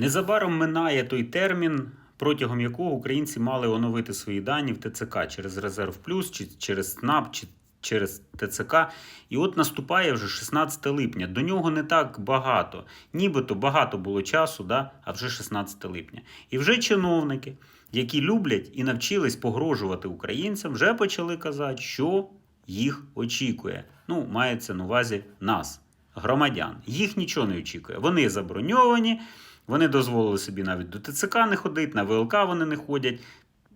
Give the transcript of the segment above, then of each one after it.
Незабаром минає той термін, протягом якого українці мали оновити свої дані в ТЦК через Резерв Плюс, чи через СНАП, чи через ТЦК. І от наступає вже 16 липня. До нього не так багато. Нібито багато було часу, да? а вже 16 липня. І вже чиновники, які люблять і навчились погрожувати українцям, вже почали казати, що їх очікує. Ну, мається на увазі нас, громадян. Їх нічого не очікує. Вони заброньовані, вони дозволили собі навіть до ТЦК не ходити, на ВЛК вони не ходять.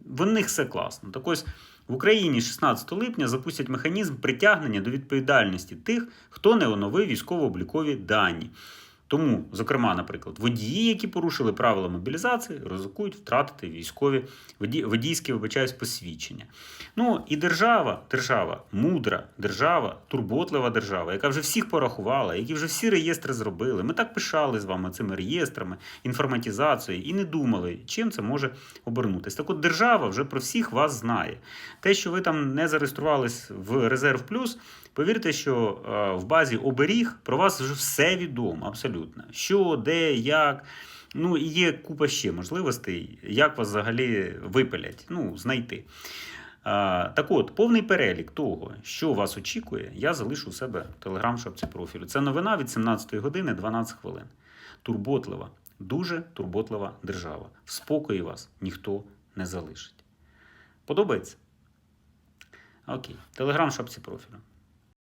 В них все класно. Так ось в Україні 16 липня запустять механізм притягнення до відповідальності тих, хто не оновив військово-облікові дані. Тому, зокрема, наприклад, водії, які порушили правила мобілізації, ризикують втратити військові водійські, вибачаюсь, посвідчення. Ну і держава, держава, мудра держава, турботлива держава, яка вже всіх порахувала, які вже всі реєстри зробили. Ми так пишали з вами цими реєстрами, інформатизацією і не думали, чим це може обернутися. Так от держава вже про всіх вас знає. Те, що ви там не зареєструвались в Резерв Плюс, повірте, що е, в базі оберіг про вас вже все відомо, абсолютно. Що, де, як. Ну, і є купа ще можливостей, як вас взагалі випилять, ну, знайти. А, так от, повний перелік того, що вас очікує, я залишу у себе в телеграм-шапці профілю. Це новина від 17 години 12 хвилин. Турботлива, дуже турботлива держава. В спокої вас ніхто не залишить. Подобається? Окей. Телеграм-шапці профілю.